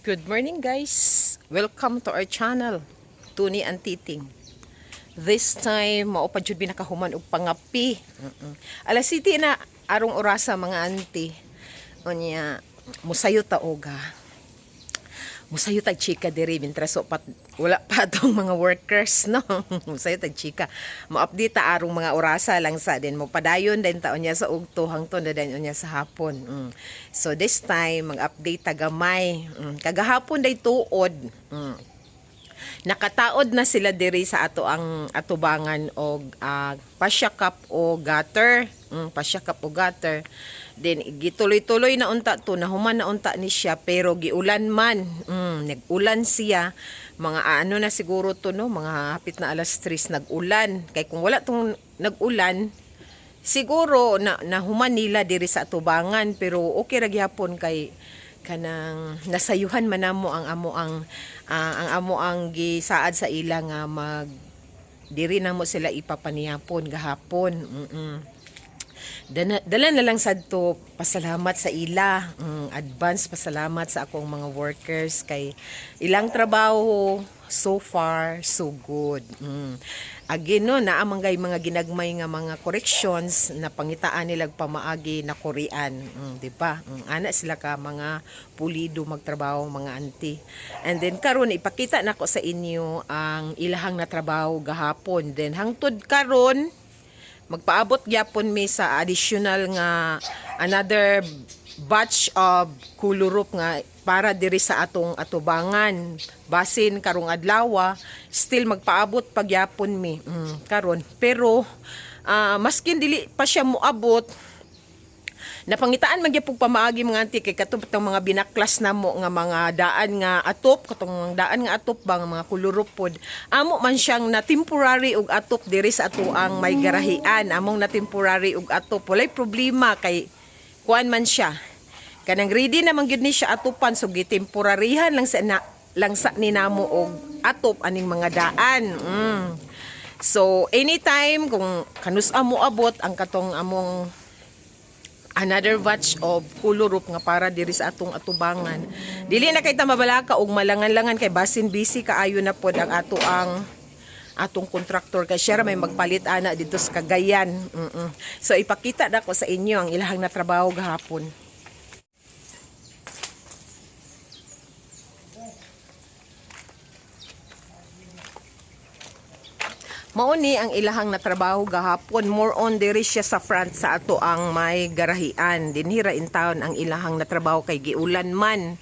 Good morning guys! Welcome to our channel, Tuni and Titing. This time, maupad jud binakahuman og pangapi. Mm-mm. Alas city na arong orasa mga auntie. Onya, musayo ta oga. Musayo tag chika diri mintras so pat wala pa tong mga workers no. musayo tag chika. Mo-update ta arong mga orasa lang sa din mo padayon din taon niya sa ugto hangtod na din niya sa hapon. Mm. So this time mag-update ta gamay. Mm. Kagahapon day tuod. Mm. Nakataod na sila diri sa ato ang atubangan og uh, pasyakap o gutter. Mm, pasyakap o gutter. Then gituloy-tuloy na unta to nahuman na unta ni siya pero giulan man. Mm, nag-ulan siya. Mga ano na siguro to no, mga hapit na alas 3 nag-ulan. Kay kung wala tong nag-ulan, siguro na nahuman nila diri sa atubangan pero okay ra gyapon kay kanang nasayuhan man namo ang amo ang ah, ang amo ang gisaad sa ila nga mag diri na mo sila ipapaniyapon gahapon. Mm-mm. Dana, dala na lang sad to pasalamat sa ila. Mm, advance pasalamat sa akong mga workers kay ilang trabaho so far so good. Mm. Again no naamanggay mga ginagmay nga mga corrections na pangitaan nila pamaagi na Korean, mm, di ba? Mm, ana sila ka mga pulido magtrabaho mga auntie. And then karon ipakita nako sa inyo ang ilahang na trabaho gahapon. Then hangtod karon magpaabot gyapon mi sa additional nga another batch of kulurup nga para diri sa atong atubangan. Basin karong adlaw still magpaabot pagyapon mi mm, karon. Pero ah, maskin dili pa siya moabot napangitaan man gyapon pamaagi mga anti kay katong mga binaklas na mo nga mga daan nga atop katong daan nga atop ba nga mga kuluropod amo man siyang na temporary og atop diri sa ato ang may garahian. Among na temporary og atop walay problema kay kuan man siya kanang ready na man gyud ni siya atupan so gitemporaryhan lang sa na, lang sa ni namo og atop aning mga daan mm. so anytime kung kanus amo abot ang katong among another batch of kulurup nga para diri sa atong atubangan. Dili na kay mabalaka og malangan-langan kay basin busy kaayo na pod ang ato ang atong contractor kay siya may magpalit ana dito sa Cagayan. Mm-mm. So ipakita na ko sa inyo ang ilahang na trabaho gahapon. Mauni ang ilahang na trabaho gahapon more on diri siya sa front sa ato ang may garahian dinhira in town ang ilahang na trabaho kay giulan man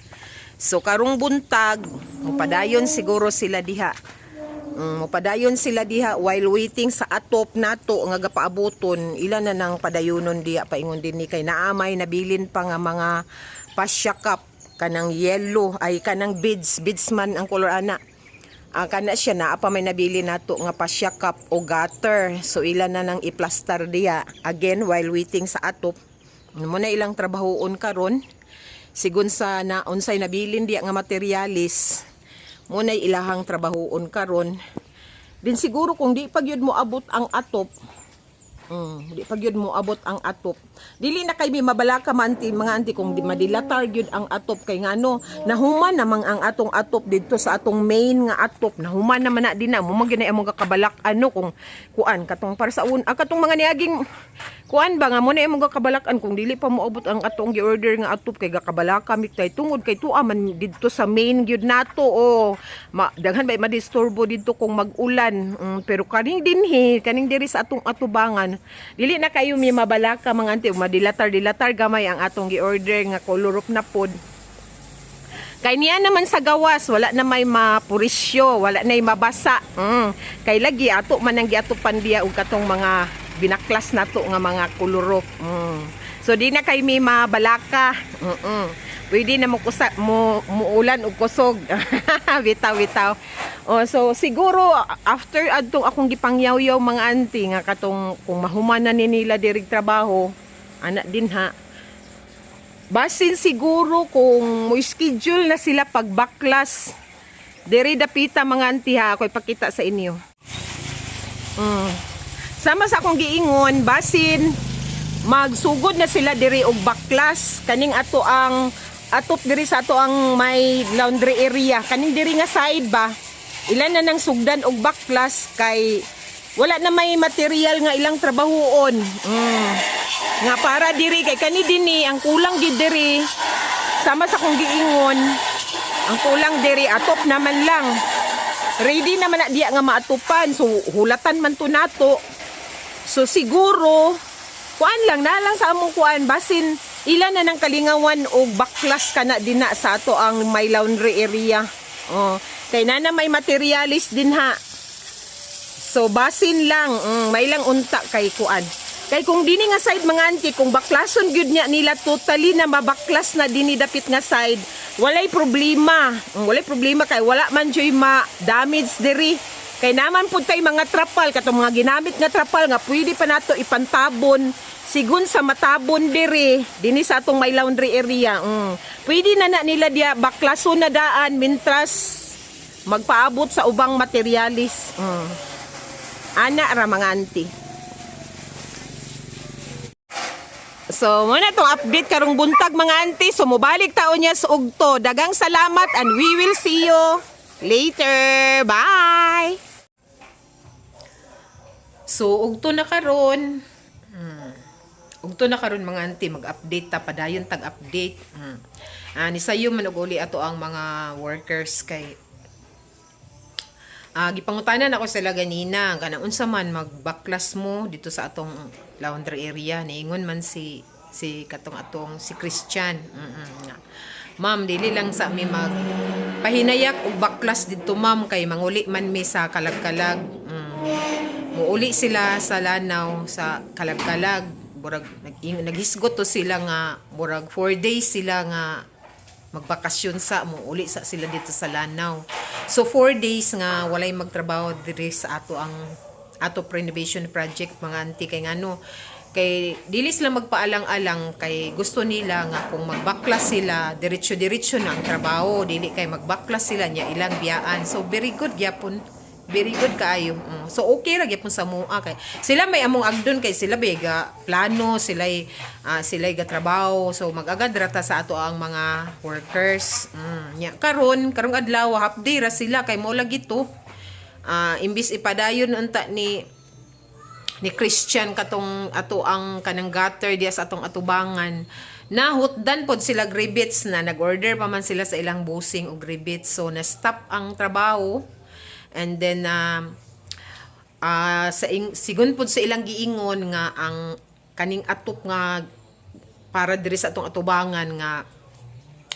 so karong buntag mupadayon siguro sila diha Mm, mupadayon sila diha while waiting sa atop nato nga gapaaboton ila na nang padayonon diha paingon din ni kay naamay nabilin pa nga mga pasyakap kanang yellow ay kanang beads beads man ang color ana Ah, kana siya na apa may nabili nato nga pasyakap o gutter. So ila na nang iplastar diya again while waiting sa atop. Mo na ilang trabahoon karon. Sigun sa na unsay nabilin diya nga materialis. Mo na ilahang trabahoon karon. Din siguro kung di pag yun mo abot ang atop, Mm, di pag mo abot ang atop. Dili na kay mi mabalaka man ti mga anti kung di madilatar yun ang atop. Kay ngano nahuman namang ang atong atop dito sa atong main nga atop. Nahuman naman na din na. Mo magyud imong kakabalak ano kung kuan katong para sa un ah, katong mga niaging kuan ba nga mo na imong kakabalakan kung dili pa mo abot ang atong gi-order nga atop kay gakabalaka mi kay tungod kay tuwa man didto sa main gyud nato o ma, daghan ba madisturbo didto kung mag-ulan. Mm, pero kaning dinhi kaning diri sa atong atubangan dili na kayo mi mabalaka mga anti madilatar dilatar gamay ang atong gi-order nga kulurup na pod Kay niya naman sa gawas, wala na may mapurisyo, wala na mabasa. Mm. Kay lagi ato man ang giatupan diya og katong mga binaklas nato nga mga kulurop. Mm. So di na kay mi mabalaka. Mm-mm. Pwede na mo kusa mo muulan og kusog. bitaw bitaw. Oh, so siguro after adtong akong gipangyaw-yaw mga auntie nga katong kung mahuman na ni nila dirig trabaho, ana din ha. Basin siguro kung mo schedule na sila pag baklas. Diri dapita mga auntie ha, ako ipakita sa inyo. Mm. Sama sa akong giingon, basin magsugod na sila diri og baklas kaning ato ang atop diri sa ato ang may laundry area. Kaning diri nga side ba? Ilan na nang sugdan og baklas kay wala na may material nga ilang trabahoon. Mm. Nga para diri kay kani dinhi ang kulang gid diri sama sa kong giingon. Ang kulang diri atop naman lang. Ready naman na diya nga maatupan. So hulatan man to nato. So siguro kuan lang na lang sa among kuan basin ilan na ng kalingawan og baklas kana din na sa ato ang may laundry area. Oh, kay na na may materialis din ha. So basin lang, mm, may lang unta kay kuan. Kay kung dini nga side mga auntie, kung baklason gyud niya nila totally na mabaklas na dini dapit nga side, walay problema. Mm, walay problema kay wala man joy ma damage diri. Kay naman pud tay mga trapal katong mga ginamit nga trapal nga pwede pa nato ipantabon sigun sa matabon diri dinhi sa atong may laundry area. Mm. Pwede na na nila dia baklason na daan mintras magpaabot sa ubang materialis. Mm. Ana ra mga auntie. So, muna itong update karong buntag mga auntie. So, mubalik taon niya sa ugto. Dagang salamat and we will see you later. Bye! So, ugto na karon. Ugto na karon mga auntie, mag-update ta padayon tag-update. Hmm. Ah, ni sayo man uli ato ang mga workers kay Ah, gipangutanan ako sila ganina, kana unsa man magbaklas mo dito sa atong laundry area. Niingon man si si katong atong si Christian. Mm-mm, nga. Ma'am, dili lang sa mi mag pahinayak og baklas dito ma'am kay manguli man mi sa kalagkalag. Mm. Muuli sila sa lanaw sa kalagkalag. Murag nag naghisgot to sila nga murag 4 days sila nga magbakasyon sa mo uli sa sila dito sa Lanao. So 4 days nga walay magtrabaho diri sa ato ang ato renovation project mga auntie. Kay ngano kay dili sila magpaalang-alang kay gusto nila nga kung magbaklas sila diretso-diretso na ang trabaho. Dili kay magbaklas sila nya ilang biyaan. So very good gyapon very good kaayo Mm. so okay ra gyapon sa mua kay. Sila may among agdon kay sila bega plano sila uh, sila ga trabaho so magagad ra ta sa ato ang mga workers. Mm. nya karon karong adlaw half day ra sila kay mo lagi to. Ah, imbis ipadayon unta ni ni Christian katong ato ang kanang gutter diya sa atong atubangan. Nahutdan pod sila gribits na nag-order pa man sila sa ilang busing og gribits so na stop ang trabaho and then um, ah sa ing, sigun pod sa ilang giingon nga ang kaning atop nga para diri sa atong atubangan nga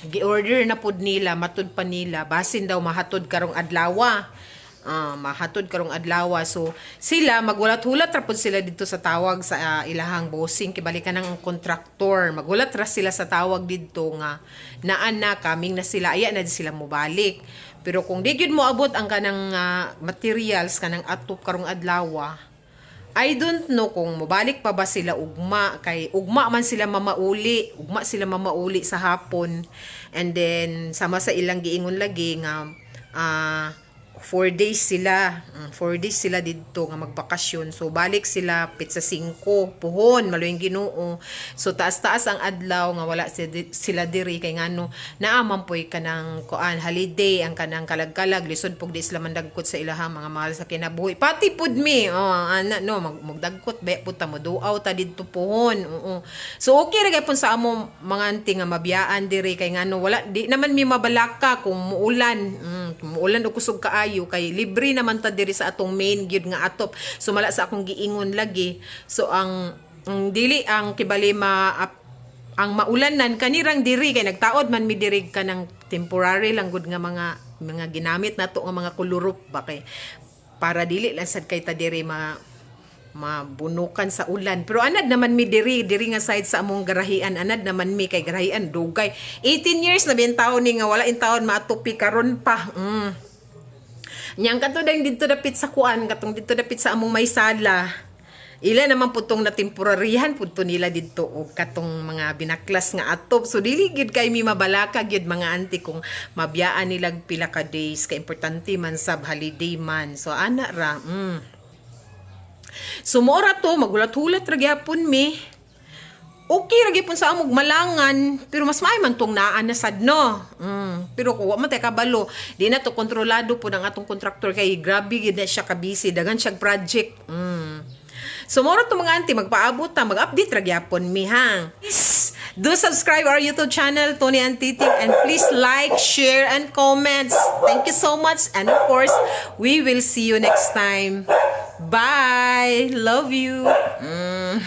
gi-order na pod nila matud pa nila basin daw mahatod karong adlawa. Ah, mahatod karong adlawa. So sila magulat-hulat ra pod sila dito sa tawag sa ah, ilahang bossing. Kibalikan ng kontraktor magulat ra sila sa tawag didto nga naan na kaming na sila aya na sila mobalik pero kung di gyud mo abot ang kanang uh, materials kanang atop karong adlaw, I don't know kung mabalik pa ba sila ugma kay ugma man sila mamauli, ugma sila mamauli sa hapon. And then sama sa ilang giingon lagi nga uh, 4 days sila. Mm, 4 days sila didto nga magbakasyon. So balik sila pit sa 5 puhon maluing Ginoo. So taas-taas ang adlaw nga wala sila diri kay ngano naaman poy kanang kuan holiday ang kanang kalagkalag lisod pug di sila mandagkot sa ilahang mga mahal sa kinabuhi. Pati pud mi. Oh, ana no mag, magdagkot ba puta mo duaw ta didto puhon. Oo. So okay ra gyapon sa amo mga anti nga mabiyaan diri kay ngano wala di naman mi mabalaka kung muulan. Mm, muulan o kusog kaayo kay libre naman ta diri sa atong main gyud nga atop sumala sa akong giingon lagi so ang, ang dili ang kibali ma ap- ang maulanan kanirang diri kay nagtaod man mi diri ka ng temporary lang gud nga mga mga ginamit nato nga mga kulurup ba kay para dili lang sad kay ta diri ma mabunukan sa ulan. Pero anad naman mi diri, diri nga side sa among garahian, anad naman mi kay garahian dugay. 18 years na bin taon ni nga wala in taon maatupi karon pa. Mm. Nyang kato dang dito dapit sa kuan, katong dito dapit sa among may sala. Ila naman putong na temporaryhan punto nila dito o katong mga binaklas nga atop. So dili gid kay mi mabalaka gid mga auntie kung mabiyaan nilag pila ka days kay importante man sab holiday man. So ana ra. Mm. Sumora to magulat-hulat ra gyapon mi. Okay ra gyud sa amog malangan pero mas maay man tong naa na sad no mm. pero kung wa man tay kabalo di na to kontrolado po ng atong contractor kay grabe gid na siya ka busy daghan siya project mm. so moro to mga auntie magpaabot ta mag-update ra gyapon mi ha do subscribe our youtube channel Tony Antiting and please like share and comments thank you so much and of course we will see you next time bye love you Mm.